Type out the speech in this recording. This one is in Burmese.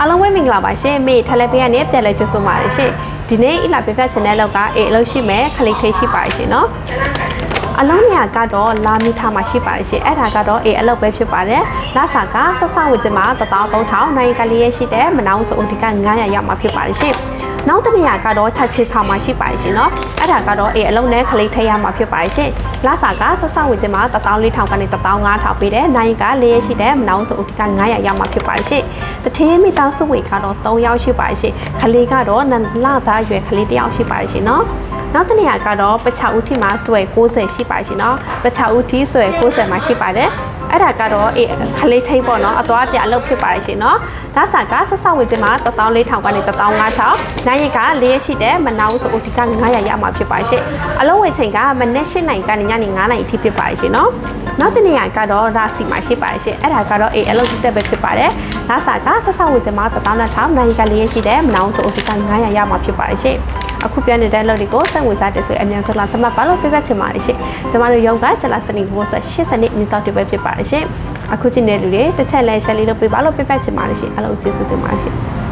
အားလုံးပဲမင်္ဂလာပါရှင်မေထလက်ပေးကနေပြန်လဲကြိုဆိုပါရရှင်ဒီနေ့အလာပြပြချင်တဲ့လောက်ကအေးအလုပ်ရှိမယ်ခလိတ်ထိတ်ရှိပါရရှင်နော် အလုံးနေရာကတော့လာမီထားမှာရှိပါရရှင်အဲ့ဒါကတော့အေးအလုပ်ပဲဖြစ်ပါတယ်လစာကဆက်ဆဝေကျမှာ13000နိုင်ကလေးရရှိတဲ့မနောင်ဆိုအဒီက900ရောက်မှာဖြစ်ပါရရှင်နောက်တစ်နေရာကတော့ချက်ချေဆောင်မှာရှိပါရှင်เนาะအဲ့ဒါကတော့အေးအလုံးနဲ့ခလိတ်ထိတ်ရမှာဖြစ်ပါရှင်လစာကဆက်ဆဝေကျမှာ14000ကနေ15000ပေးတယ်နိုင်ကလေးရရှိတဲ့မနောင်ဆိုအဒီက900ရောက်မှာဖြစ်ပါရှင်တထင်းမိသားစုဝေကတော့3ယောက်ရှိပါရှင်ခလေးကတော့နလသားရွယ်ခလေးတစ်ယောက်ရှိပါရှင်เนาะ နောက်တစ်နေရာကတော့ပချာဦးထီမှာဆွဲ60ရှိပါရှင်နော်ပချာဦးထီဆွဲ60မှာရှိပါတယ်အဲ့ဒါကတော့အေးခလေးထိန်ပေါ့နော်အသွားပြအလုပ်ဖြစ်ပါတယ်ရှင်နော်ဒါဆန်ကဆက်ဆောက်ဝင်ခြင်းမှာ14000ကနေ15000နိုင်ရင်က၄ရက်ရှိတယ်မနာဘူးဆိုအိုဒီက900ရမှာဖြစ်ပါရှင်အလုပ်ဝင်ချိန်ကမနေ့၈နိုင်ကနေညနေ9နိုင်အထိဖြစ်ပါရှင်နော်နောက်တစ်နေရာကတော့ဒါစီမှာရှိပါရှင်အဲ့ဒါကတော့အေးအလုပ်တက်ပဲဖြစ်ပါတယ်ဒါဆန်ကဆက်ဆောက်ဝင်ခြင်းမှာ15000နိုင်ရင်က၄ရက်ရှိတယ်မနာဘူးဆိုအိုဒီက900ရမှာဖြစ်ပါရှင် အခုပြန်နေတဲ့လုပ်တွေကိုစက်ဝင်စားတက်ဆွေအမြန်ဆုံးလာစမတ်ပါလို့ပြပြချင်ပါတယ်ရှင်ကျမတို့ရုံးကကျလာစနေဘောဆက်80နှစ်မြင့်စောက်တွေပဲဖြစ်ပါတယ်ရှင်အခုချိန်တဲ့လူတွေတစ်ချက်လဲရှယ်လေးလုပ်ပေးပါလို့ပြပြချင်ပါတယ်ရှင်အားလုံးကျေးဇူးတင်ပါတယ်ရှင်